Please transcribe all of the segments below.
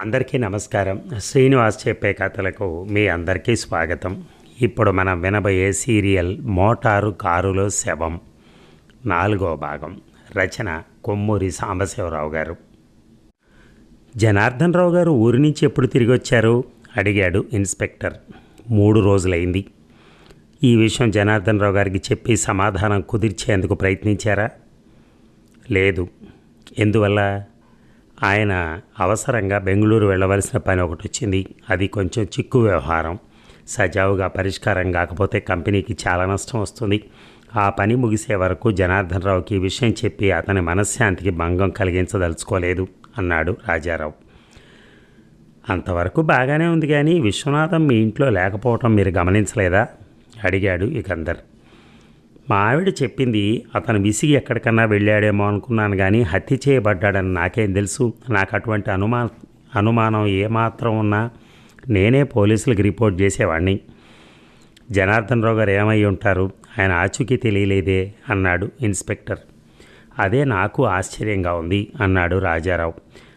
అందరికీ నమస్కారం. శ్రీనివాస్ చెప్పే కథలకు మీ అందరికీ స్వాగతం. ఇప్పుడు మనం వినబోయే సీరియల్ మోటారు కారులో శవం. నాలుగో భాగం. రచన కొమ్మూరి సాంబశివరావు గారు. జనార్దన్ రావు గారు ఊరి నుంచి ఎప్పుడు తిరిగి వచ్చారు? అడిగాడు ఇన్స్పెక్టర్. మూడు రోజులైంది. ఈ విషయం జనార్దన్ రావు గారికి చెప్పి సమాధానం కుదిర్చేందుకు ప్రయత్నించారా? లేదు. ఎందువల్ల? ఆయన అవసరంగా బెంగళూరు వెళ్ళవలసిన పని ఒకటి వచ్చింది. అది కొంచెం చిక్కు వ్యవహారం. సజావుగా పరిష్కారం కాకపోతే కంపెనీకి చాలా నష్టం వస్తుంది. ఆ పని ముగిసే వరకు జనార్దన్ రావుకి ఈ విషయం చెప్పి అతని మనశ్శాంతికి భంగం కలిగించదలుచుకోలేదు అన్నాడు రాజారావు. అంతవరకు బాగానే ఉంది కానీ విశ్వనాథం మీ ఇంట్లో లేకపోవటం మీరు గమనించలేదా? అడిగాడు ఇకందర్ మా ఆవిడ చెప్పింది అతను విసిగి ఎక్కడికన్నా వెళ్ళాడేమో అనుకున్నాను కానీ హత్య చేయబడ్డాడని నాకేం తెలుసు. నాకు అటువంటి అనుమా అనుమానం ఏమాత్రం ఉన్నా నేనే పోలీసులకు రిపోర్ట్ చేసేవాడిని జనార్దన్ రావు గారు ఏమై ఉంటారు? ఆయన ఆచూకీ తెలియలేదే అన్నాడు ఇన్స్పెక్టర్. అదే నాకు ఆశ్చర్యంగా ఉంది అన్నాడు రాజారావు.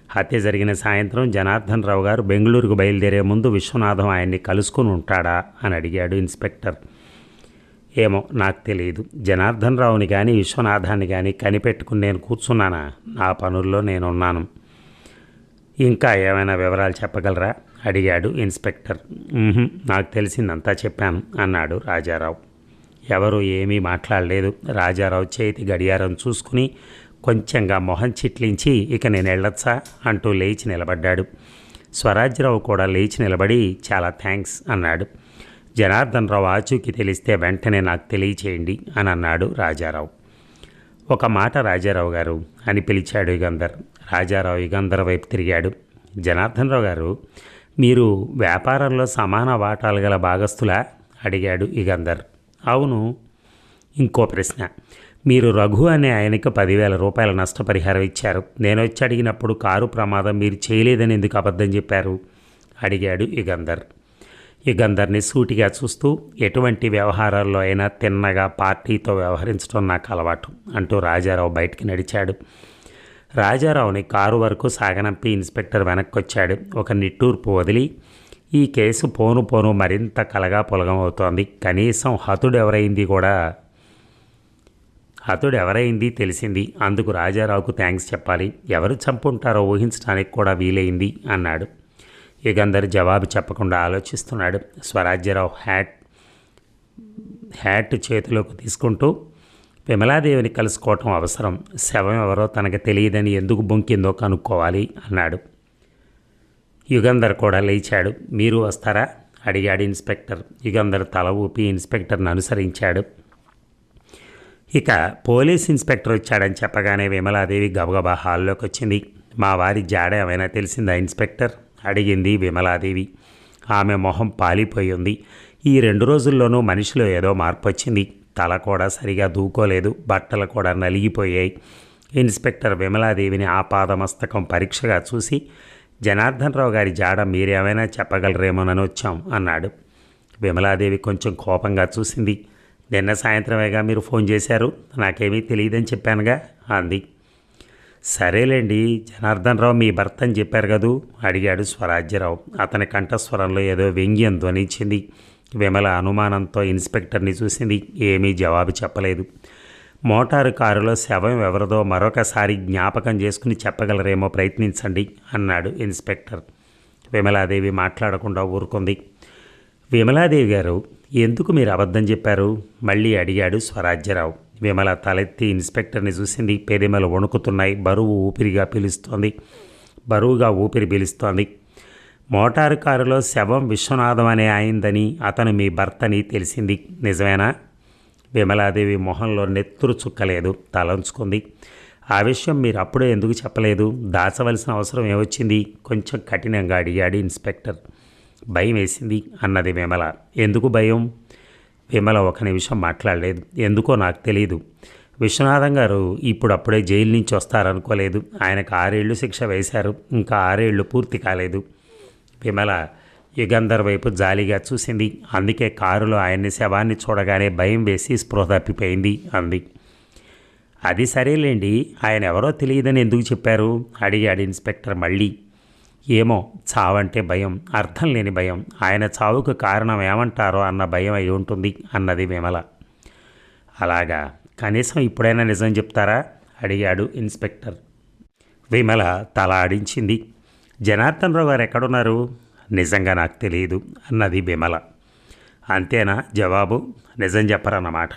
హత్య జరిగిన సాయంత్రం జనార్దన్ రావు గారు బెంగళూరుకు బయలుదేరే ముందు విశ్వనాథం ఆయన్ని కలుసుకుని ఉంటాడా? అని అడిగాడు ఇన్స్పెక్టర్. ఏమో నాకు తెలియదు జనార్దన్ రావుని కానీ విశ్వనాథాన్ని కానీ కనిపెట్టుకుని నేను కూర్చున్నానా? నా పనుల్లో నేనున్నాను. ఇంకా ఏమైనా వివరాలు చెప్పగలరా? అడిగాడు ఇన్స్పెక్టర్. నాకు తెలిసిందంతా చెప్పాను అన్నాడు రాజారావు. ఎవరు ఏమీ మాట్లాడలేదు. రాజారావు చేతి గడియారం చూసుకుని కొంచెంగా మొహం చిట్లించి ఇక నేను వెళ్ళొచ్చా? అంటూ లేచి నిలబడ్డాడు. స్వరాజ్యరావు కూడా లేచి నిలబడి చాలా థ్యాంక్స్ అన్నాడు. జనార్దన్ రావు ఆచూకీ తెలిస్తే వెంటనే నాకు తెలియచేయండి అని అన్నాడు రాజారావు. ఒక మాట రాజారావు గారు అని పిలిచాడు యుగంధర్. రాజారావు యుగంధర్ వైపు తిరిగాడు. జనార్దన్ రావు గారు మీరు వ్యాపారంలో సమాన వాటాలు గల భాగస్తులా అడిగాడు యుగంధర్. అవును. ఇంకో ప్రశ్న. మీరు రఘు అనే ఆయనకు పదివేల రూపాయల నష్టపరిహారం ఇచ్చారు. నేను వచ్చి అడిగినప్పుడు కారు ప్రమాదం మీరు చేయలేదని ఎందుకు అబద్ధం చెప్పారు? అడిగాడు యుగంధర్. యుగంధర్ని సూటిగా చూస్తూ ఎటువంటి వ్యవహారాల్లో అయినా తిన్నగా పార్టీతో వ్యవహరించడం నాకు అలవాటు అంటూ రాజారావు బయటికి నడిచాడు. రాజారావుని కారు వరకు సాగనంపి ఇన్స్పెక్టర్ వెనక్కొచ్చాడు. ఒక నిట్టూర్పు వదిలి ఈ కేసు పోను పోను మరింత కలగా పొలగమవుతోంది. కనీసం హతుడు ఎవరైంది కూడా హతుడు ఎవరైంది తెలిసింది. అందుకు రాజారావుకు థ్యాంక్స్ చెప్పాలి. ఎవరు చంపుంటారో ఊహించడానికి కూడా వీలైంది అన్నాడు. యుగంధర్ జవాబు చెప్పకుండా ఆలోచిస్తున్నాడు. స్వరాజ్యరావు హ్యాట్ హ్యాట్ చేతిలోకి తీసుకుంటూ విమలాదేవిని కలుసుకోవటం అవసరం. శవం ఎవరో తనకు తెలియదని ఎందుకు బొంకిందో కనుక్కోవాలి అన్నాడు. యుగంధర్ కూడా లేచాడు. మీరు వస్తారా? అడిగాడు ఇన్స్పెక్టర్. యుగంధర్ తల ఊపి ఇన్స్పెక్టర్ను అనుసరించాడు. ఇక పోలీస్ ఇన్స్పెక్టర్ వచ్చాడని చెప్పగానే విమలాదేవి గబగబా హాల్లోకి వచ్చింది మా వారి జాడ ఏమైనా తెలిసిందా ఇన్స్పెక్టర్? అడిగింది విమలాదేవి. ఆమె మొహం పాలిపోయింది. ఈ రెండు రోజుల్లోనూ మనిషిలో ఏదో మార్పు వచ్చింది తల కూడా సరిగా దూకోలేదు. బట్టలు కూడా నలిగిపోయాయి. ఇన్స్పెక్టర్ విమలాదేవిని ఆపాదమస్తకం పరీక్షగా చూసి జనార్దన్ రావు గారి జాడ మీరేమైనా చెప్పగలరేమోనని వచ్చాం అన్నాడు. విమలాదేవి కొంచెం కోపంగా చూసింది. నిన్న సాయంత్రమేగా మీరు ఫోన్ చేశారు. నాకేమీ తెలియదని చెప్పానుగా అంది. సరేలేండి జనార్దన్ రావు మీ భర్త అని చెప్పారు కదూ? అడిగాడు స్వరాజ్యరావు. అతని కంఠస్వరంలో ఏదో వ్యంగ్యం ధ్వనించింది. విమల అనుమానంతో ఇన్స్పెక్టర్ని చూసింది. ఏమీ జవాబు చెప్పలేదు. మోటారు కారులో శవం ఎవరిదో మరొకసారి జ్ఞాపకం చేసుకుని చెప్పగలరేమో ప్రయత్నించండి అన్నాడు ఇన్స్పెక్టర్. విమలాదేవి మాట్లాడకుండా ఊరుకుంది. విమలాదేవి గారు ఎందుకు మీరు అబద్ధం చెప్పారు? మళ్ళీ అడిగాడు స్వరాజ్యరావు. విమల తలెత్తి ఇన్స్పెక్టర్ని చూసింది. పెదిమలు వణుకుతున్నాయి. బరువు ఊపిరిగా పిలుస్తోంది. బరువుగా ఊపిరి పీలుస్తోంది. మోటారు కారులో శవం విశ్వనాథం అనే అయిందని అతను మీ భర్తని తెలిసింది. నిజమేనా? విమలాదేవి మొహంలో నెత్తురు చుక్కలేదు. తలంచుకుంది. ఆ విషయం మీరు అప్పుడే ఎందుకు చెప్పలేదు? దాచవలసిన అవసరం ఏమొచ్చింది? కొంచెం కఠినంగా అడిగాడు ఇన్స్పెక్టర్. భయం వేసింది అన్నది విమల. ఎందుకు భయం? విమల ఒక నిమిషం మాట్లాడలేదు. ఎందుకో నాకు తెలియదు విశ్వనాథం గారు ఇప్పుడు అప్పుడే జైలు నుంచి వస్తారనుకోలేదు. ఆయనకు ఆరేళ్ళు శిక్ష వేశారు. ఇంకా ఆరేళ్ళు పూర్తి కాలేదు. విమల యుగంధర్ వైపు జాలిగా చూసింది. అందుకే కారులో ఆయన్ని శవాన్ని చూడగానే భయం వేసి స్పృహ తప్పిపోయింది అంది. అది సరేలేండి. ఆయన ఎవరో తెలియదని ఎందుకు చెప్పారు? అడిగాడు ఇన్స్పెక్టర్ మళ్ళీ. ఏమో చావంటే భయం అర్థం లేని భయం. ఆయన చావుకు కారణం ఏమంటారో అన్న భయం అయి ఉంటుంది అన్నది విమల. అలాగా? కనీసం ఇప్పుడైనా నిజం చెప్తారా? అడిగాడు ఇన్స్పెక్టర్. విమల తల ఆడించింది. జనార్దన్ రావు గారు ఎక్కడున్నారు? నిజంగా నాకు తెలియదు అన్నది విమల. అంతేనా జవాబు? నిజం చెప్పరన్నమాట.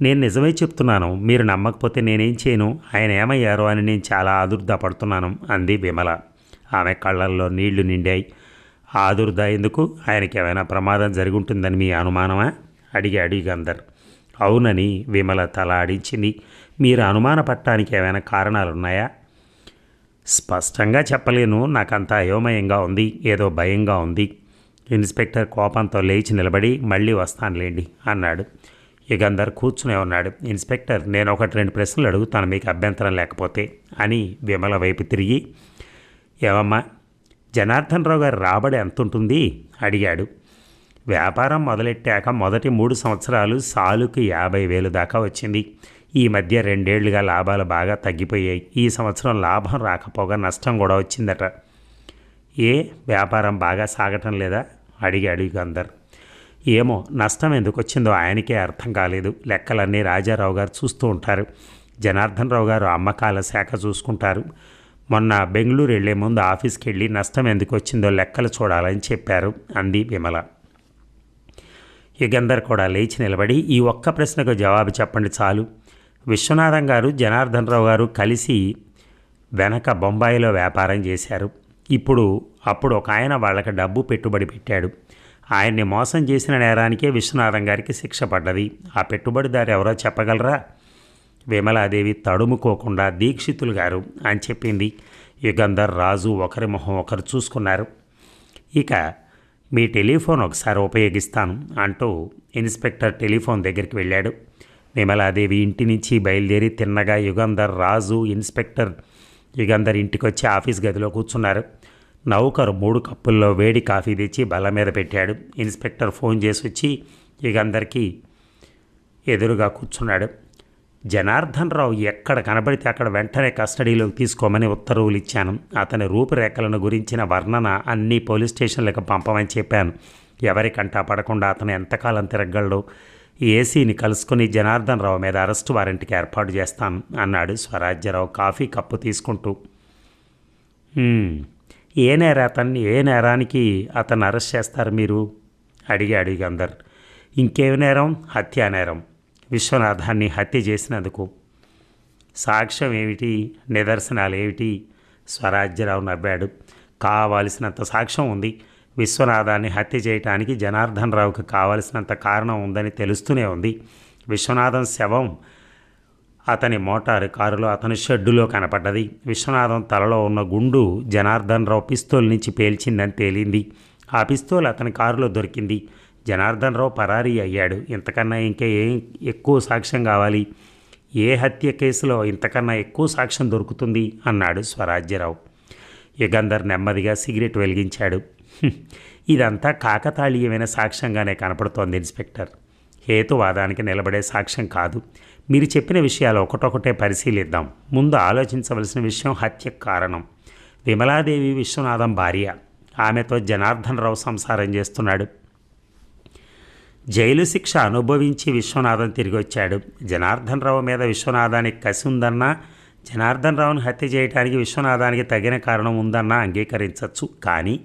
నేను నిజమే చెప్తున్నాను మీరు నమ్మకపోతే నేనేం చేయను ఆయన ఏమయ్యారో అని నేను చాలా ఆదుర్దా పడుతున్నాను అంది విమల. ఆమె కళ్ళల్లో నీళ్ళు నిండాయి. ఆదుర్దా ఎందుకు ఆయనకి ఏమైనా ప్రమాదం జరుగుంటుందని మీ అనుమానమా? అడిగాడు యుగంధర్ అవునని విమల తల ఆడించింది. మీరు అనుమాన పట్టడానికి ఏమైనా కారణాలున్నాయా? స్పష్టంగా చెప్పలేను. నాకంతా అయోమయంగా ఉంది. ఏదో భయంగా ఉంది. ఇన్స్పెక్టర్ కోపంతో లేచి నిలబడి మళ్ళీ వస్తానులేండి అన్నాడు. యుగంధర్ కూర్చునే ఉన్నాడు. ఇన్స్పెక్టర్ నేను ఒకటి రెండు ప్రశ్నలు అడుగుతాను. మీకు అభ్యంతరం లేకపోతే అని విమల వైపు తిరిగి ఏమమ్మా జనార్దనరావు గారి రాబడి ఎంత ఉంటుంది అడిగాడు. వ్యాపారం మొదలెట్టాక మొదటి మూడు సంవత్సరాలు సాలుకు యాభై వేలు దాకా వచ్చింది. ఈ మధ్య రెండేళ్ళుగా లాభాలు బాగా తగ్గిపోయాయి. ఈ సంవత్సరం లాభం రాకపోగా నష్టం కూడా వచ్చిందట. ఏ వ్యాపారం బాగా సాగటం లేదా? అడిగాడు అందరు ఏమో నష్టం ఎందుకు వచ్చిందో ఆయనకే అర్థం కాలేదు. లెక్కలన్నీ రాజారావు గారు చూస్తూ ఉంటారు. జనార్దన్ రావు గారు అమ్మకాల శాఖ చూసుకుంటారు. మొన్న బెంగళూరు వెళ్ళే ముందు ఆఫీస్కి వెళ్ళి నష్టం ఎందుకు వచ్చిందో లెక్కలు చూడాలని చెప్పారు అంది విమల. యుగంధర్ కూడా లేచి నిలబడి ఈ ఒక్క ప్రశ్నకు జవాబు చెప్పండి చాలు. విశ్వనాథం గారు జనార్దన్ రావు గారు కలిసి వెనక బొంబాయిలో వ్యాపారం చేశారు. ఇప్పుడు అప్పుడు ఒక ఆయన వాళ్ళకి డబ్బు పెట్టుబడి పెట్టాడు. ఆయన్ని మోసం చేసిన నేరానికే విశ్వనాథం గారికి శిక్ష పడ్డది. ఆ పెట్టుబడిదారు ఎవరో చెప్పగలరా? విమలాదేవి తడుముకోకుండా దీక్షితులు గారు అని చెప్పింది. యుగంధర్ రాజు ఒకరి మొహం ఒకరు చూసుకున్నారు. ఇక మీ టెలిఫోన్ ఒకసారి ఉపయోగిస్తాను అంటూ ఇన్స్పెక్టర్ టెలిఫోన్ దగ్గరికి వెళ్ళాడు. విమలాదేవి ఇంటి నుంచి బయలుదేరి తిన్నగా యుగంధర్ రాజు ఇన్స్పెక్టర్ యుగంధర్ ఇంటికి వచ్చి ఆఫీస్ గదిలో కూర్చున్నారు. నౌకరు మూడు కప్పుల్లో వేడి కాఫీ తెచ్చి బల్ల మీద పెట్టాడు. ఇన్స్పెక్టర్ ఫోన్ చేసి వచ్చి యుగంధర్కి ఎదురుగా కూర్చున్నాడు. జనార్దన్ రావు ఎక్కడ కనబడితే అక్కడ వెంటనే కస్టడీలోకి తీసుకోమని ఉత్తర్వులు ఇచ్చాను అతని రూపురేఖలను గురించిన వర్ణన అన్ని పోలీస్ స్టేషన్లకు పంపమని చెప్పాను. ఎవరికంటా పడకుండా అతను ఎంతకాలం తిరగలడు ఏసీని కలుసుకుని జనార్దన్ రావు మీద అరెస్టు వారెంట్కి ఏర్పాటు చేస్తాను అన్నాడు స్వరాజ్యరావు కాఫీ కప్పు తీసుకుంటూ. ఏ నేర అతన్ని ఏ నేరానికి అతన్ని అరెస్ట్ చేస్తారు మీరు? అడిగాడు అందరు ఇంకేమి నేరం? హత్యా నేరం విశ్వనాథాన్ని హత్య చేసినందుకు సాక్ష్యం ఏమిటి నిదర్శనాలు ఏమిటి స్వరాజ్యరావు నవ్వాడు. కావాల్సినంత సాక్ష్యం ఉంది. విశ్వనాథాన్ని హత్య చేయటానికి జనార్దన్ రావుకి కావలసినంత కారణం ఉందని తెలుస్తూనే ఉంది. విశ్వనాథం శవం అతని మోటారు కారులో అతని షెడ్డులో కనపడ్డది. విశ్వనాథం తలలో ఉన్న గుండు జనార్దన్ రావు పిస్తోల్ నుంచి పేల్చిందని తేలింది. ఆ పిస్తోల్ అతని కారులో దొరికింది. జనార్దన్ రావు పరారీ అయ్యాడు. ఇంతకన్నా ఇంకా ఏం ఎక్కువ సాక్ష్యం కావాలి? ఏ హత్య కేసులో ఇంతకన్నా ఎక్కువ సాక్ష్యం దొరుకుతుంది? అన్నాడు స్వరాజ్యరావు. యుగంధర్ నెమ్మదిగా సిగరెట్ వెలిగించాడు. ఇదంతా కాకతాళీయమైన సాక్ష్యంగానే కనపడుతోంది ఇన్స్పెక్టర్. హేతువాదానికి నిలబడే సాక్ష్యం కాదు. మీరు చెప్పిన విషయాలు ఒకటొకటే పరిశీలిద్దాం. ముందు ఆలోచించవలసిన విషయం హత్య కారణం. విమలాదేవి విశ్వనాథం భార్య. ఆమెతో జనార్దన్ రావు సంసారం చేస్తున్నాడు. జైలు శిక్ష అనుభవించి విశ్వనాథన్ తిరిగి వచ్చాడు జనార్దన్ రావు మీద విశ్వనాథానికి కసి ఉందన్నా జనార్దన్ రావుని హత్య చేయడానికి విశ్వనాథానికి తగిన కారణం ఉందన్నా అంగీకరించవచ్చు కానీ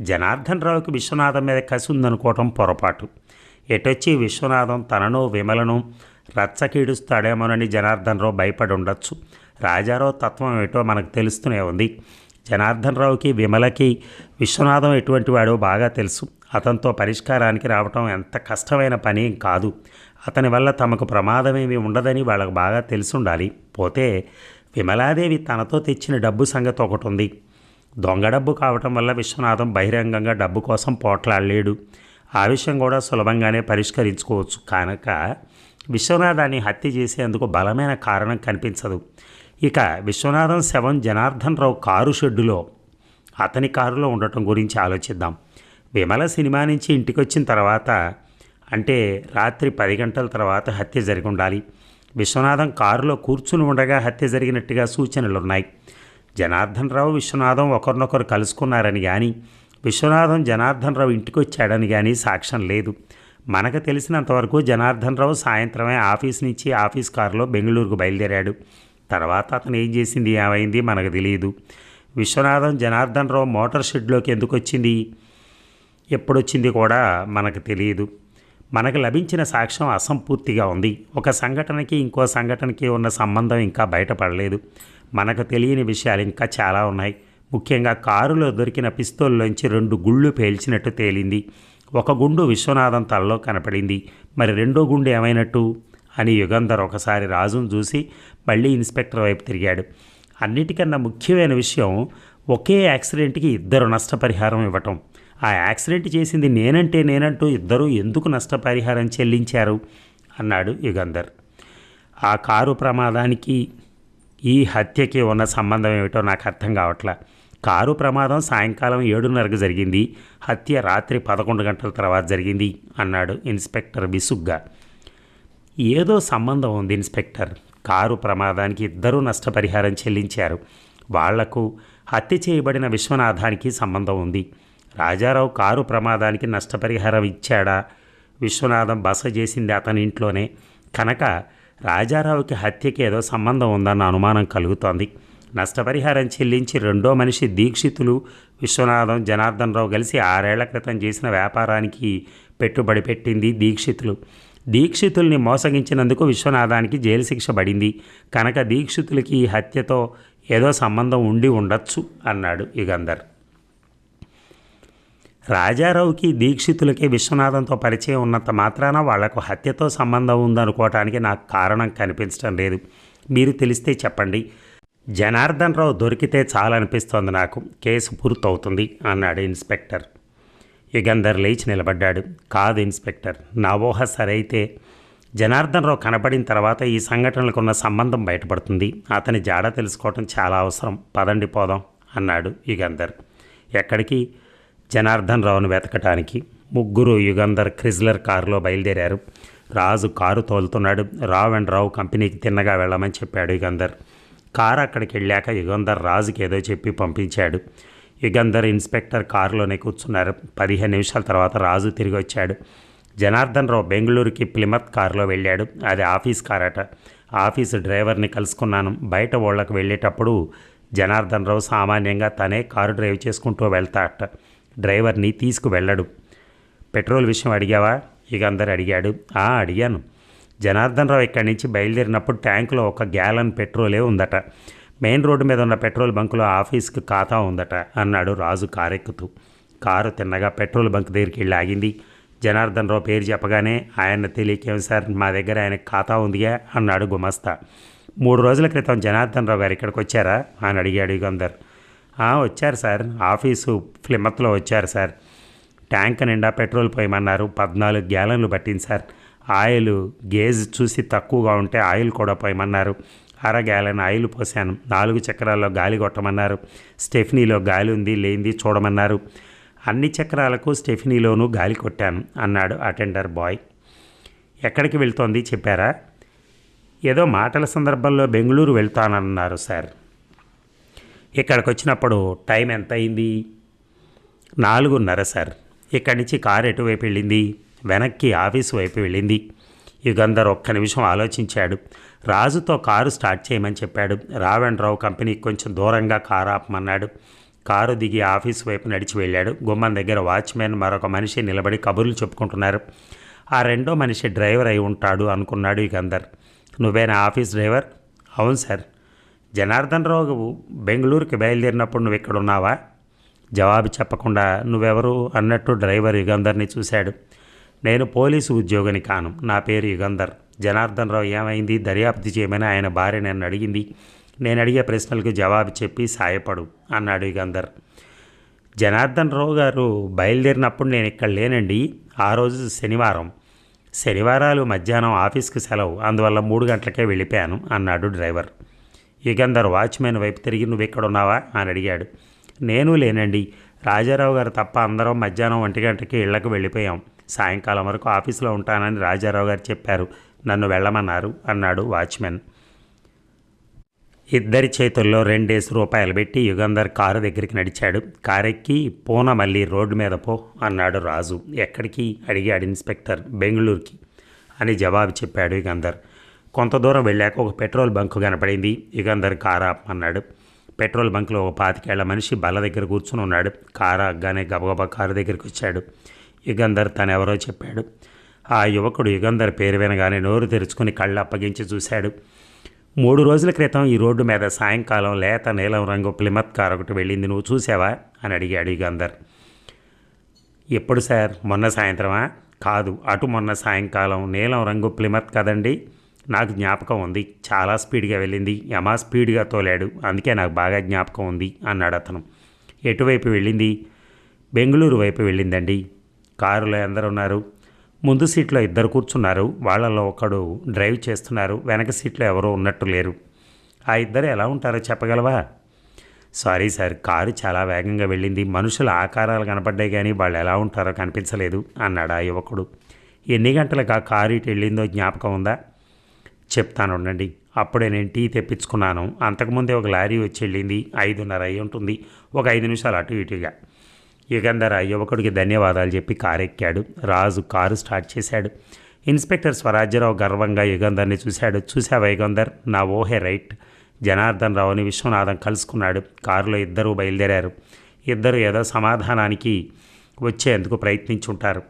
జనార్దన్ రావుకి విశ్వనాథం మీద కసి ఉందనుకోవటం పొరపాటు. ఎటొచ్చి విశ్వనాథం తనను విమలను రచ్చకీడుస్తాడేమోనని జనార్దన్ రావు భయపడి ఉండొచ్చు రాజారావు తత్వం ఏటో మనకు తెలుస్తూనే ఉంది. జనార్దన్ రావుకి విమలకి విశ్వనాథం ఎటువంటి వాడో బాగా తెలుసు. అతనితో పరిష్కారానికి రావటం ఎంత కష్టమైన పని ఏం కాదు. అతని వల్ల తమకు ప్రమాదమేమీ ఉండదని వాళ్ళకు బాగా తెలిసి ఉండాలి పోతే విమలాదేవి తనతో తెచ్చిన డబ్బు సంగతి ఒకటి ఉంది. దొంగ డబ్బు కావటం వల్ల విశ్వనాథం బహిరంగంగా డబ్బు కోసం పోట్లాడలేడు. ఆ విషయం కూడా సులభంగానే పరిష్కరించుకోవచ్చు. కనుక విశ్వనాథాన్ని హత్య చేసేందుకు బలమైన కారణం కనిపించదు. ఇక విశ్వనాథం శవం జనార్దన్ రావు కారు షెడ్డులో. అతని కారులో ఉండటం గురించి ఆలోచిద్దాం. విమల సినిమా నుంచి ఇంటికి వచ్చిన తర్వాత అంటే రాత్రి పది గంటల తర్వాత హత్య జరిగి ఉండాలి విశ్వనాథం కారులో కూర్చుని ఉండగా హత్య జరిగినట్టుగా సూచనలు ఉన్నాయి జనార్దన్ రావు విశ్వనాథం ఒకరినొకరు కలుసుకున్నారని కానీ విశ్వనాథం జనార్దన్ రావు ఇంటికి వచ్చాడని కానీ సాక్ష్యం లేదు. మనకు తెలిసినంతవరకు జనార్దన్ రావు సాయంత్రమే ఆఫీస్ నుంచి ఆఫీస్ కారులో బెంగళూరుకు బయలుదేరాడు. తర్వాత అతను ఏం చేసింది ఏమైంది మనకు తెలియదు విశ్వనాథం జనార్దన్ రావు మోటార్ షెడ్లోకి ఎందుకు వచ్చింది ఎప్పుడొచ్చింది కూడా మనకు తెలియదు మనకు లభించిన సాక్ష్యం అసంపూర్తిగా ఉంది. ఒక సంఘటనకి ఇంకో సంఘటనకి ఉన్న సంబంధం ఇంకా బయటపడలేదు. మనకు తెలియని విషయాలు ఇంకా చాలా ఉన్నాయి. ముఖ్యంగా కారులో దొరికిన పిస్తోల్లోంచి రెండు గుళ్ళు పేల్చినట్టు తేలింది. ఒక గుండు విశ్వనాథం తలలో కనపడింది. మరి రెండో గుండు ఏమైనట్టు? అని యుగంధర్ ఒకసారి రాజును చూసి మళ్ళీ ఇన్స్పెక్టర్ వైపు తిరిగాడు. అన్నిటికన్నా ముఖ్యమైన విషయం ఒకే యాక్సిడెంట్కి ఇద్దరు నష్టపరిహారం ఇవ్వటం. ఆ యాక్సిడెంట్ చేసింది నేనంటే నేనంటూ ఇద్దరూ ఎందుకు నష్టపరిహారం చెల్లించారు? అన్నాడు యుగంధర్. ఆ కారు ప్రమాదానికి ఈ హత్యకి ఉన్న సంబంధం ఏమిటో నాకు అర్థం కావట్లా. కారు ప్రమాదం సాయంకాలం ఏడున్నరకు జరిగింది. హత్య రాత్రి పదకొండు గంటల తర్వాత జరిగింది అన్నాడు ఇన్స్పెక్టర్ బిసుగ్గా. ఏదో సంబంధం ఉంది ఇన్స్పెక్టర్. కారు ప్రమాదానికి ఇద్దరూ నష్టపరిహారం చెల్లించారు. వాళ్ళకు హత్య చేయబడిన విశ్వనాథానికి సంబంధం ఉంది. రాజారావు కారు ప్రమాదానికి నష్టపరిహారం ఇచ్చాడా? విశ్వనాథం బస చేసింది అతని ఇంట్లోనే. కనుక రాజారావుకి హత్యకి ఏదో సంబంధం ఉందన్న అనుమానం కలుగుతోంది. నష్టపరిహారం చెల్లించి రెండో మనిషి దీక్షితులు విశ్వనాథం జనార్దన్ రావు కలిసి ఆరేళ్ళ క్రితం చేసిన వ్యాపారానికి పెట్టుబడి పెట్టింది దీక్షితులు. దీక్షితుల్ని మోసగించినందుకు విశ్వనాథానికి జైలు శిక్ష పడింది. కనుక దీక్షితులకి ఈ హత్యతో ఏదో సంబంధం ఉండి ఉండొచ్చు అన్నాడు యుగంధర్. రాజారావుకి దీక్షితులకి విశ్వనాథంతో పరిచయం ఉన్నంత మాత్రాన వాళ్ళకు హత్యతో సంబంధం ఉందనుకోవటానికి నాకు కారణం కనిపించడం లేదు. మీరు తెలిస్తే చెప్పండి. జనార్దన్ రావు దొరికితే చాలనిపిస్తోంది నాకు. కేసు పూర్తవుతుంది అన్నాడు ఇన్స్పెక్టర్. యుగంధర్ లేచి నిలబడ్డాడు. కాదు ఇన్స్పెక్టర్ నా ఊహ సరైతే జనార్దన్ రావు కనపడిన తర్వాత ఈ సంఘటనలకు ఉన్న సంబంధం బయటపడుతుంది. అతని జాడ తెలుసుకోవటం చాలా అవసరం. పదండి పోదాం అన్నాడు యుగంధర్. ఎక్కడికి? జనార్దన్ రావును వెతకటానికి ముగ్గురు యుగంధర్ క్రిజ్లర్ కారులో బయలుదేరారు. రాజు కారు తోలుతున్నాడు. రావ్ అండ్ రావు కంపెనీకి తిన్నగా వెళ్ళమని చెప్పాడు యుగంధర్. కారు అక్కడికి వెళ్ళాక యుగంధర్ రాజుకి ఏదో చెప్పి పంపించాడు. యుగంధర్ ఇన్స్పెక్టర్ కారులోనే కూర్చున్నారు. పదిహేను నిమిషాల తర్వాత రాజు తిరిగి వచ్చాడు. జనార్దన్ రావు బెంగళూరుకి ప్లిమత్ కారులో వెళ్ళాడు. అది ఆఫీస్ కారట. ఆఫీసు డ్రైవర్ని కలుసుకున్నాను. బయట ఓళ్ళకు వెళ్ళేటప్పుడు జనార్దన్ రావు సామాన్యంగా తనే కారు డ్రైవ్ చేసుకుంటూ వెళ్తాట డ్రైవర్ని తీసుకువెళ్ళడు. పెట్రోల్ విషయం అడిగావా? ఇక అందరు అడిగాడు. ఆ అడిగాను. జనార్దన్ రావు ఇక్కడి నుంచి బయలుదేరినప్పుడు ట్యాంకులో ఒక గ్యాలన్ పెట్రోలే ఉందట. మెయిన్ రోడ్డు మీద ఉన్న పెట్రోల్ బంకులో ఆఫీస్కి ఖాతా ఉందట అన్నాడు రాజు కారెక్కుతూ. కారు తిన్నగా పెట్రోల్ బంక్ దగ్గరికి వెళ్ళి ఆగింది. జనార్దన్ రావు పేరు చెప్పగానే ఆయన తెలియకేం సార్ మా దగ్గర ఆయన ఖాతా ఉందిగా అన్నాడు గుమస్తా. మూడు రోజుల క్రితం జనార్దన్ రావు గారు ఇక్కడికి వచ్చారా? అని అడిగాడు యుగంధర్ వచ్చారు సార్. ఆఫీసు ఫ్లిమత్లో వచ్చారు సార్. ట్యాంక్ నిండా పెట్రోల్ పోయమన్నారు. పద్నాలుగు గ్యాలన్లు పట్టింది సార్. ఆయిల్ గేజ్ చూసి తక్కువగా ఉంటే ఆయిల్ కూడా పోయమన్నారు. అర గ్యాలన్ ఆయిల్ పోసాను. నాలుగు చక్రాల్లో గాలి కొట్టమన్నారు. స్టెఫనీలో గాలి ఉంది లేనిది చూడమన్నారు. అన్ని చక్రాలకు స్టెఫనీలోనూ గాలి కొట్టాను అన్నాడు అటెండర్ బాయ్. ఎక్కడికి వెళ్తోంది చెప్పారా? ఏదో మాటల సందర్భంలో బెంగళూరు వెళ్తానన్నారు సార్. ఇక్కడికి వచ్చినప్పుడు టైం ఎంత అయింది నాలుగున్నర సార్. ఇక్కడి నుంచి కారు ఎటువైపు వెళ్ళింది? వెనక్కి ఆఫీసు వైపు వెళ్ళింది. యుగంధర్ ఒక్క నిమిషం ఆలోచించాడు. రాజుతో కారు స్టార్ట్ చేయమని చెప్పాడు. రావణరావు కంపెనీకి కొంచెం దూరంగా కారు ఆపమన్నాడు. కారు దిగి ఆఫీస్ వైపు నడిచి వెళ్ళాడు. గుమ్మం దగ్గర వాచ్మెన్ మరొక మనిషి నిలబడి కబుర్లు చెప్పుకుంటున్నారు. ఆ రెండో మనిషి డ్రైవర్ అయి ఉంటాడు అనుకున్నాడు యుగంధర్. నువ్వేనా ఆఫీస్ డ్రైవర్? అవును సార్. జనార్దన్ రావు బెంగళూరుకి బయలుదేరినప్పుడు నువ్వు ఇక్కడ ఉన్నావా? జవాబు చెప్పకుండా నువ్వెవరు అన్నట్టు డ్రైవర్ యుగంధర్ని చూశాడు. నేను పోలీసు ఉద్యోగిని కాను. నా పేరు యుగంధర్. జనార్దన్ రావు ఏమైంది? దర్యాప్తు చేయమని ఆయన భార్య నన్ను అడిగింది. నేను అడిగే ప్రశ్నలకు జవాబు చెప్పి సాయపడు అన్నాడు యుగంధర్. జనార్దన్ రావు గారు బయలుదేరినప్పుడు నేను ఇక్కడ లేనండి. ఆ రోజు శనివారం. శనివారాలు మధ్యాహ్నం ఆఫీస్కి సెలవు. అందువల్ల మూడు గంటలకే వెళ్ళిపోయాను అన్నాడు డ్రైవర్. యుగంధర్ వాచ్మెన్ వైపు తిరిగి నువ్వు ఇక్కడ ఉన్నావా అని అడిగాడు. నేను లేనండి. రాజారావు గారు తప్ప అందరం మధ్యాహ్నం ఒంటి గంటకి ఇళ్ళకు వెళ్ళిపోయాం. సాయంకాలం వరకు ఆఫీసులో ఉంటానని రాజారావు గారు చెప్పారు. నన్ను వెళ్ళమన్నారు అన్నాడు వాచ్మెన్. ఇద్దరి చేతుల్లో రెండేసి రూపాయలు పెట్టి యుగంధర్ కారు దగ్గరికి నడిచాడు. కారెక్కి పూన మళ్ళీ రోడ్డు మీద పో అన్నాడు రాజు. ఎక్కడికి? అడిగాడు ఇన్స్పెక్టర్. బెంగళూరుకి అని జవాబు చెప్పాడు యుగంధర్. కొంత దూరం వెళ్ళాక ఒక పెట్రోల్ బంక్ కనపడింది. యుగంధర్ కారా అన్నాడు. పెట్రోల్ బంక్లో ఒక పాతికేళ్ళ మనిషి బల్ల దగ్గర కూర్చుని ఉన్నాడు. కారు అగ్గానే గబగబా కారు దగ్గరికి వచ్చాడు. యుగంధర్ తనెవరో చెప్పాడు. ఆ యువకుడు యుగంధర్ పేరు వినగానే నోరు తెరుచుకుని కళ్ళు అప్పగించి చూశాడు. మూడు రోజుల క్రితం ఈ రోడ్డు మీద సాయంకాలం లేత నీలం రంగు ప్లిమత్ కార్ ఒకటి వెళ్ళింది. నువ్వు చూసావా? అని అడిగాడు యుగంధర్ ఎప్పుడు సార్? మొన్న సాయంత్రమా? కాదు అటు మొన్న సాయంకాలం. నీలం రంగు ప్లిమత్ కదండి? నాకు జ్ఞాపకం ఉంది. చాలా స్పీడ్గా వెళ్ళింది. యమా స్పీడ్గా తోలాడు. అందుకే నాకు బాగా జ్ఞాపకం ఉంది అన్నాడు అతను. ఎటువైపు వెళ్ళింది? బెంగళూరు వైపు వెళ్ళిందండి. కారులో ఎందరు ఉన్నారు. ముందు సీట్లో ఇద్దరు కూర్చున్నారు. వాళ్ళలో ఒకడు డ్రైవ్ చేస్తున్నారు. వెనక సీట్లో ఎవరో ఉన్నట్టు లేరు. ఆ ఇద్దరు ఎలా ఉంటారో చెప్పగలవా? సారీ సార్ కారు చాలా వేగంగా వెళ్ళింది. మనుషుల ఆకారాలు కనపడ్డాయి కానీ వాళ్ళు ఎలా ఉంటారో కనిపించలేదు అన్నాడు ఆ యువకుడు. ఎన్ని గంటలకు ఆ కారు ఇటు వెళ్ళిందో జ్ఞాపకం ఉందా? చెప్తాను ఉండండి. అప్పుడే నేను టీ తెప్పించుకున్నాను. అంతకుముందే ఒక లారీ వచ్చి వెళ్ళింది. ఐదున్నర అయి ఉంటుంది. ఒక ఐదు నిమిషాలు అటు ఇటుగా. యుగంధర్ ఆ యువకుడికి ధన్యవాదాలు చెప్పి కారు ఎక్కాడు రాజు కారు స్టార్ట్ చేశాడు. ఇన్స్పెక్టర్ స్వరాజ్యరావు గర్వంగా యుగంధర్ని చూశాడు. చూసావా యుగంధర్? నా ఓహే రైట్. జనార్దన్ రావుని విశ్వనాథం కలుసుకున్నాడు. కారులో ఇద్దరూ బయలుదేరారు. ఇద్దరు ఏదో సమాధానానికి వచ్చేందుకు ప్రయత్నించుంటారు.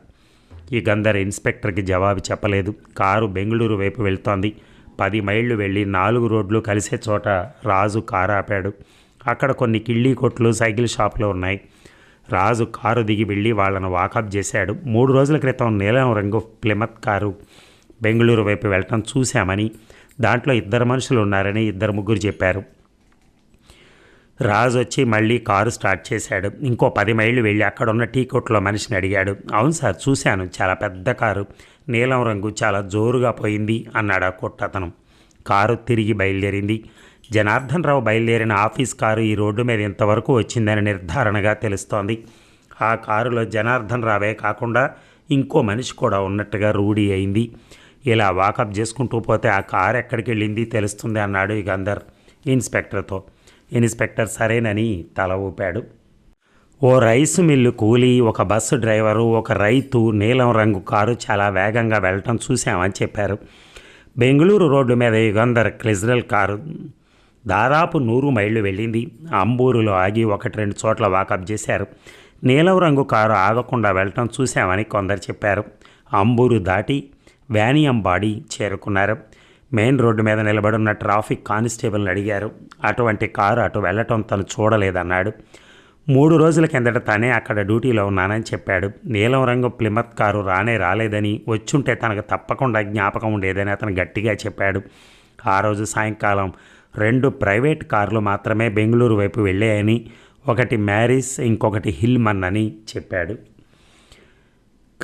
ఈ గంధర్ ఇన్స్పెక్టర్కి జవాబు చెప్పలేదు. కారు బెంగళూరు వైపు వెళ్తోంది. పది మైళ్ళు వెళ్ళి నాలుగు రోడ్లు కలిసే చోట రాజు కారు ఆపాడు. అక్కడ కొన్ని కిళ్ళీ కొట్లు సైకిల్ షాపులు ఉన్నాయి. రాజు కారు దిగి వెళ్ళి వాళ్ళను వాకప్ చేశాడు. మూడు రోజుల క్రితం నీలం రంగు ప్లిమత్ కారు బెంగళూరు వైపు వెళ్ళటం చూశామని దాంట్లో ఇద్దరు మనుషులు ఉన్నారని ఇద్దరు ముగ్గురు చెప్పారు. రాజు వచ్చి మళ్ళీ కారు స్టార్ట్ చేశాడు. ఇంకో పది మైళ్ళు వెళ్ళి అక్కడ ఉన్న టీ కొట్లో మనిషిని అడిగాడు. అవును సార్ చూశాను. చాలా పెద్ద కారు. నీలం రంగు చాలా జోరుగా పోయింది అన్నాడు ఆ కొట్టతను. కారు తిరిగి బయలుదేరింది. జనార్దన్ రావు బయలుదేరిన ఆఫీస్ కారు ఈ రోడ్డు మీద ఇంతవరకు వచ్చిందని నిర్ధారణగా తెలుస్తోంది. ఆ కారులో జనార్దన్ రావే కాకుండా ఇంకో మనిషి కూడా ఉన్నట్టుగా రూఢీ అయింది. ఇలా వాకప్ చేసుకుంటూ పోతే ఆ కారు ఎక్కడికి వెళ్ళింది తెలుస్తుంది అన్నాడు ఇక అందర్ ఇన్స్పెక్టర్తో. ఇన్స్పెక్టర్ సరేనని తల ఊపాడు. ఓ రైసు మిల్లు కూలీ ఒక బస్సు డ్రైవరు ఒక రైతు నీలం రంగు కారు చాలా వేగంగా వెళ్ళటం చూశామని చెప్పారు. బెంగళూరు రోడ్డు మీద యుగంధర్ క్లిజరల్ కారు దాదాపు నూరు మైళ్ళు వెళ్ళింది. అంబూరులో ఆగి ఒకటి రెండు చోట్ల వాకప్ చేశారు. నీలం రంగు కారు ఆగకుండా వెళ్ళటం చూశామని కొందరు చెప్పారు. అంబూరు దాటి వ్యానియంబాడి చేరుకున్నారు. మెయిన్ రోడ్డు మీద నిలబడున్న ట్రాఫిక్ కానిస్టేబుల్ని అడిగారు. అటువంటి కారు అటు వెళ్ళటం తను చూడలేదన్నాడు. మూడు రోజుల కిందట తనే అక్కడ డ్యూటీలో ఉన్నానని చెప్పాడు. నీలం రంగు ప్లిమత్ కారు రానే రాలేదని వచ్చుంటే తనకు తప్పకుండా జ్ఞాపకం ఉండేదని అతను గట్టిగా చెప్పాడు. ఆ రోజు సాయంకాలం రెండు ప్రైవేట్ కార్లు మాత్రమే బెంగళూరు వైపు వెళ్ళాయని ఒకటి మ్యారీస్ ఇంకొకటి హిల్మన్ అని చెప్పాడు.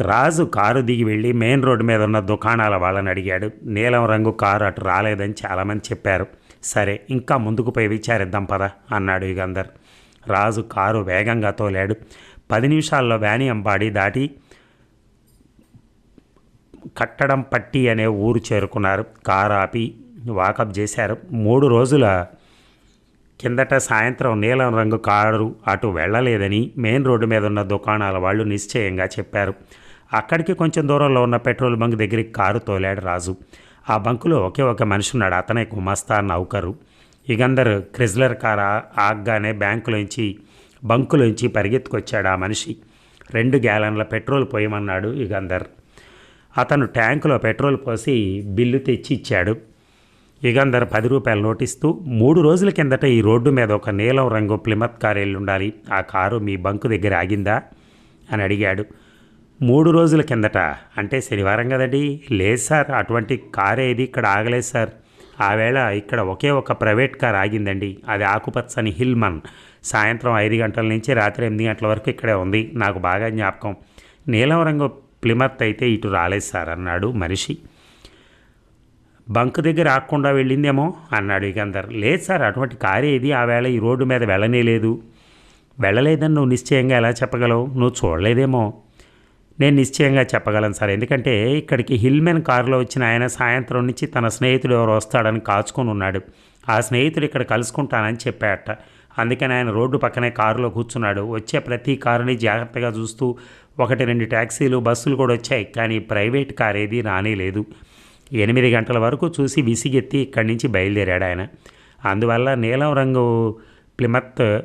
రాజు కారు దిగి వెళ్ళి మెయిన్ రోడ్డు మీద ఉన్న దుకాణాల వాళ్ళని అడిగాడు. నీలం రంగు కారు అటు రాలేదని చాలామంది చెప్పారు. సరే ఇంకా ముందుకు పోయి విచారిద్దాం పద అన్నాడు యుగంధర్. రాజు కారు వేగంగా తోలాడు. పది నిమిషాల్లో వ్యాని అంబాడి దాటి కట్టడం పట్టి అనే ఊరు చేరుకున్నారు. కారు ఆపి వాకప్ చేశారు. మూడు రోజుల కిందట సాయంత్రం నీలం రంగు కారు అటు వెళ్ళలేదని మెయిన్ రోడ్డు మీద ఉన్న దుకాణాల వాళ్ళు నిశ్చయంగా చెప్పారు. అక్కడికి కొంచెం దూరంలో ఉన్న పెట్రోల్ బంక్ దగ్గరికి కారు తోలాడు రాజు. ఆ బంకులో ఒకే ఒక మనిషి ఉన్నాడు. అతనే గుమాస్తా నౌకరు. ఇగందరు క్రిజ్లర్ కార్ ఆగ్గానే బ్యాంకులోంచి బంకులోంచి పరిగెత్తుకొచ్చాడు ఆ మనిషి. రెండు గ్యాలన్ల పెట్రోల్ పోయమన్నాడు యుగంధర్ అతను ట్యాంకులో పెట్రోల్ పోసి బిల్లు తెచ్చి ఇచ్చాడు యుగంధర్ పది రూపాయలు నోటిస్తూ మూడు రోజుల కిందట ఈ రోడ్డు మీద ఒక నీలం రంగు ప్లిమత్ కారు వెళ్ళుండాలి ఆ కారు మీ బంకు దగ్గర ఆగిందా? అని అడిగాడు. మూడు రోజుల కిందట. అంటే శనివారం కదండి? లేదు సార్ అటువంటి కార్ ఏది ఇక్కడ ఆగలేదు సార్. ఆ వేళ ఇక్కడ ఒకే ఒక ప్రైవేట్ కార్ ఆగిందండి. అది ఆకుపచ్చని హిల్మన్. సాయంత్రం ఐదు గంటల నుంచి రాత్రి ఎనిమిది గంటల వరకు ఇక్కడే ఉంది. నాకు బాగా జ్ఞాపకం. నీలం రంగు ప్లిమర్త్ అయితే ఇటు రాలేదు సార్ అన్నాడు మనిషి. బంక్ దగ్గర ఆకుండా వెళ్ళిందేమో? అన్నాడు ఇకందర్ లేదు సార్ అటువంటి కారు ఏది ఆ వేళ ఈ రోడ్డు మీద వెళ్ళనే లేదు వెళ్ళలేదని నువ్వు నిశ్చయంగా ఎలా చెప్పగలవు? నువ్వు చూడలేదేమో. నేను నిశ్చయంగా చెప్పగలను సార్. ఎందుకంటే ఇక్కడికి హిల్మెన్ కారులో వచ్చిన ఆయన సాయంత్రం నుంచి తన స్నేహితుడు ఎవరు వస్తాడని కాచుకొని ఉన్నాడు. ఆ స్నేహితుడు ఇక్కడ కలుసుకుంటానని చెప్పాట అందుకని ఆయన రోడ్డు పక్కనే కారులో కూర్చున్నాడు. వచ్చే ప్రతి కారుని జాగ్రత్తగా చూస్తూ ఒకటి రెండు ట్యాక్సీలు బస్సులు కూడా వచ్చాయి. కానీ ప్రైవేట్ కార్ ఏది రానేలేదు. ఎనిమిది గంటల వరకు చూసి విసిగెత్తి ఇక్కడి నుంచి బయలుదేరాడు ఆయన. అందువల్ల నీలం రంగు ప్లిమత్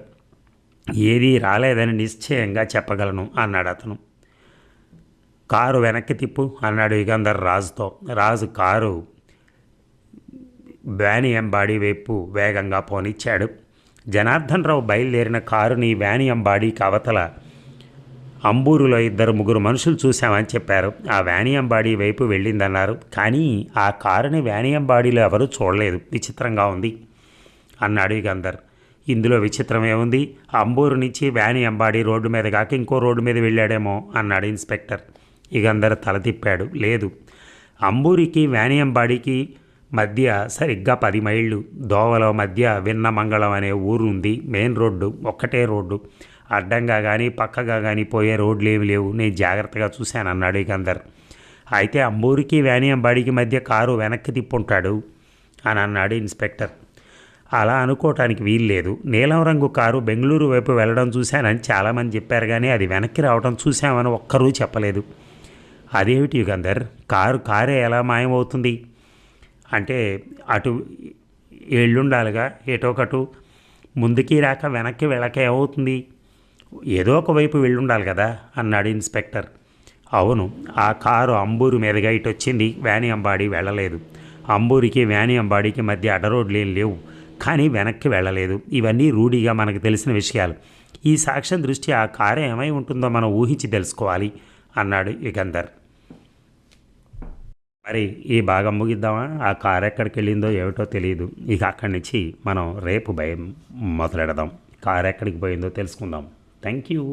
ఏదీ రాలేదని నిశ్చయంగా చెప్పగలను అన్నాడు అతను. కారు వెనక్కి తిప్పు అన్నాడు యుగంధర్ రాజుతో. రాజు కారు వ్యాని వైపు వేగంగా పోనిచ్చాడు. జనార్దన్ రావు బయలుదేరిన కారుని వ్యాని ఎంబాడీకి అవతల అంబూరులో ఇద్దరు ముగ్గురు మనుషులు చూశామని చెప్పారు. ఆ వ్యానియంబాడీ వైపు వెళ్ళిందన్నారు. కానీ ఆ కారుని వ్యానియంబాడీలో ఎవరూ చూడలేదు. విచిత్రంగా ఉంది అన్నాడు యుగంధర్. ఇందులో విచిత్రం ఏముంది? అంబూరు నుంచి వ్యాని రోడ్డు మీద కాక ఇంకో రోడ్డు మీద వెళ్ళాడేమో అన్నాడు ఇన్స్పెక్టర్. యుగంధర్ తల తిప్పాడు. లేదు అంబూరికి వ్యాని మధ్య సరిగ్గా పది మైళ్ళు. దోవలో మధ్య విన్నమంగళం అనే ఊరుంది. మెయిన్ రోడ్డు ఒక్కటే రోడ్డు. అడ్డంగా కానీ పక్కగా కానీ పోయే రోడ్లు ఏమి లేవు. నేను జాగ్రత్తగా చూశాను అన్నాడు యుగంధర్ అయితే అంబూరికి వ్యాని మధ్య కారు వెనక్కి తిప్పుంటాడు అని అన్నాడు ఇన్స్పెక్టర్. అలా అనుకోవటానికి వీలు లేదు నీలం రంగు కారు బెంగళూరు వైపు వెళ్ళడం చూశానని చాలామంది చెప్పారు కానీ అది వెనక్కి రావడం చూశామని ఒక్కరూ చెప్పలేదు. అదేమిటి యుగంధర్? కారు కారే ఎలా మాయమవుతుంది? అంటే అటు ఏళ్ళుండాలిగా ఎటోకటు ముందుకి రాక వెనక్కి వెళ్ళక ఏమవుతుంది? ఏదో ఒక వైపు వెళ్ళుండాలి కదా అన్నాడు ఇన్స్పెక్టర్. అవును ఆ కారు అంబూరు మీదుగా ఇటు వచ్చింది వ్యాని అంబాడి వెళ్ళలేదు. అంబూరికి వ్యాని అంబాడికి మధ్య అడ్డరోడ్లు ఏం లేవు. కానీ వెనక్కి వెళ్ళలేదు. ఇవన్నీ రూఢిగా మనకు తెలిసిన విషయాలు. ఈ సాక్ష్యం దృష్టి ఆ కారు ఏమై ఉంటుందో మనం ఊహించి తెలుసుకోవాలి. అన్నాడు యుగంధర్. మరి ఈ భాగం ముగిద్దామా? ఆ కారు ఎక్కడికి వెళ్ళిందో ఏమిటో తెలియదు ఇక అక్కడి నుంచి మనం రేపు భయం మొదలెడదాం. కారు ఎక్కడికి పోయిందో తెలుసుకుందాం. Thank you